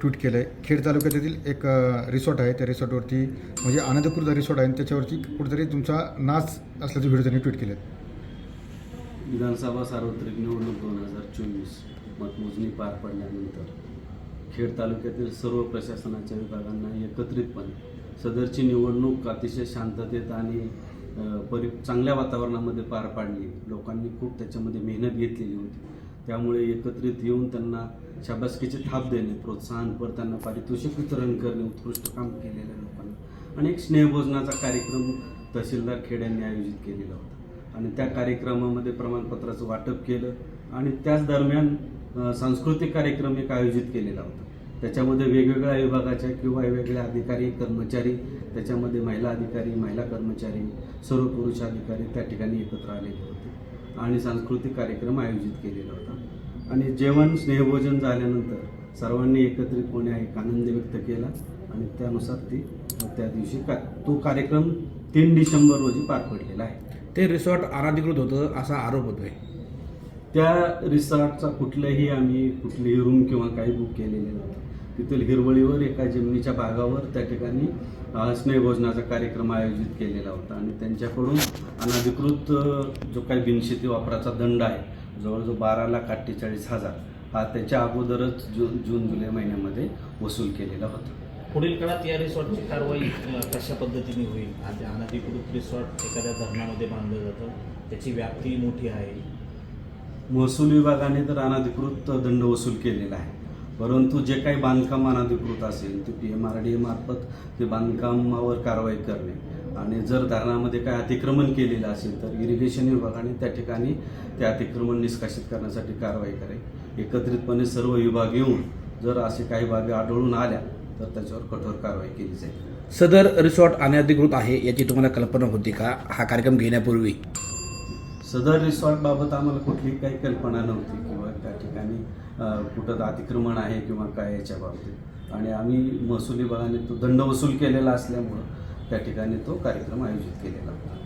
Tweet केलं आहे खेड तालुक्यातील एक रिसॉर्ट आहे. त्या रिसॉर्टवरती म्हणजे आनंदपूर रिसॉर्ट आहे आणि त्याच्यावरती कुठेतरी तुमचा नाच असल्याचे व्हिडिओ त्यांनी ट्विट केले विधानसभा सार्वत्रिक निवडणूक दोन हजार चोवीस मतमोजणी पार पडल्यानंतर खेड तालुक्यातील सर्व प्रशासनाच्या विभागांना एकत्रितपणे सदरची निवडणूक अतिशय शांततेत आणि परि चांगल्या वातावरणामध्ये पार पाडली. लोकांनी खूप त्याच्यामध्ये मेहनत घेतलेली होती. त्यामुळे एकत्रित येऊन त्यांना शाबासकीची थाप देणे प्रोत्साहनपर त्यांना पारितोषिक वितरण करणे उत्कृष्ट काम केलेल्या लोकांना. आणि एक स्नेहभोजनाचा कार्यक्रम तहसीलदार खेड यांनी आयोजित केलेला होता. आणि त्या कार्यक्रमामध्ये प्रमाणपत्राचं वाटप केलं आणि त्याच दरम्यान सांस्कृतिक कार्यक्रम एक आयोजित केलेला होता. त्याच्यामध्ये वेगवेगळ्या विभागाच्या किंवा वेगवेगळ्या अधिकारी कर्मचारी त्याच्यामध्ये महिला अधिकारी महिला कर्मचारी सर्व पुरुष अधिकारी त्या ठिकाणी एकत्र आलेले होते. आणि सांस्कृतिक कार्यक्रम आयोजित केलेला होता. आणि जेवण स्नेहभोजन झाल्यानंतर सर्वांनी एकत्रितपणे एक आनंद व्यक्त केला आणि त्यानुसार ती त्या दिवशी का तो कार्यक्रम तीन डिसेंबर रोजी पार पडलेला आहे. ते रिसॉर्ट अनधिकृत होतं असा आरोप होतोय. त्या रिसॉर्टचा कुठलंही आम्ही कुठलीही रूम किंवा काही बुक केलेले नव्हतं. तिथील हिरवळीवर एका जमिनीच्या भागावर त्या ठिकाणी स्नेहभोजनाचा कार्यक्रम आयोजित केलेला होता. आणि त्यांच्याकडून अनधिकृत जो काही बिनशेती वापराचा दंड आहे जवळजवळ बारा लाख अठ्ठेचाळीस हजार हा त्याच्या अगोदरच जून जून जुलै महिन्यामध्ये वसूल केलेला होता. पुढील काळात या रिसॉर्टची कारवाई कशा पद्धतीने होईल? आणि अनधिकृत रिसॉर्ट एखाद्या धरणामध्ये बांधलं जातं त्याची व्याप्ती मोठी आहे. महसूल विभागाने तर अनधिकृत दंड वसूल केलेला आहे. परंतु जे काही बांधकाम अनधिकृत असेल ते पी एम आर डी मार्फत ते बांधकामावर कारवाई करणे. आणि जर धरणामध्ये काय अतिक्रमण केलेलं असेल तर इरिगेशन विभागाने त्या ठिकाणी ते अतिक्रमण निष्कासित करण्यासाठी कारवाई करेल. एकत्रितपणे सर्व विभाग येऊन जर असे काही बाबी आढळून आल्या तर त्याच्यावर कठोर कारवाई केली जाईल. सदर रिसॉर्ट अनधिकृत आहे याची तुम्हाला कल्पना होती का? हा कार्यक्रम घेण्यापूर्वी. सदर रिसॉर्टबाबत आम्हाला कुठलीही काही कल्पना नव्हती. त्या ठिकाणी कुठं अतिक्रमण आहे किंवा काय याच्या बाबतीत आणि आम्ही महसूल विभागाने तो दंड वसूल केलेला असल्यामुळं त्या ठिकाणी तो कार्यक्रम आयोजित केलेला होता.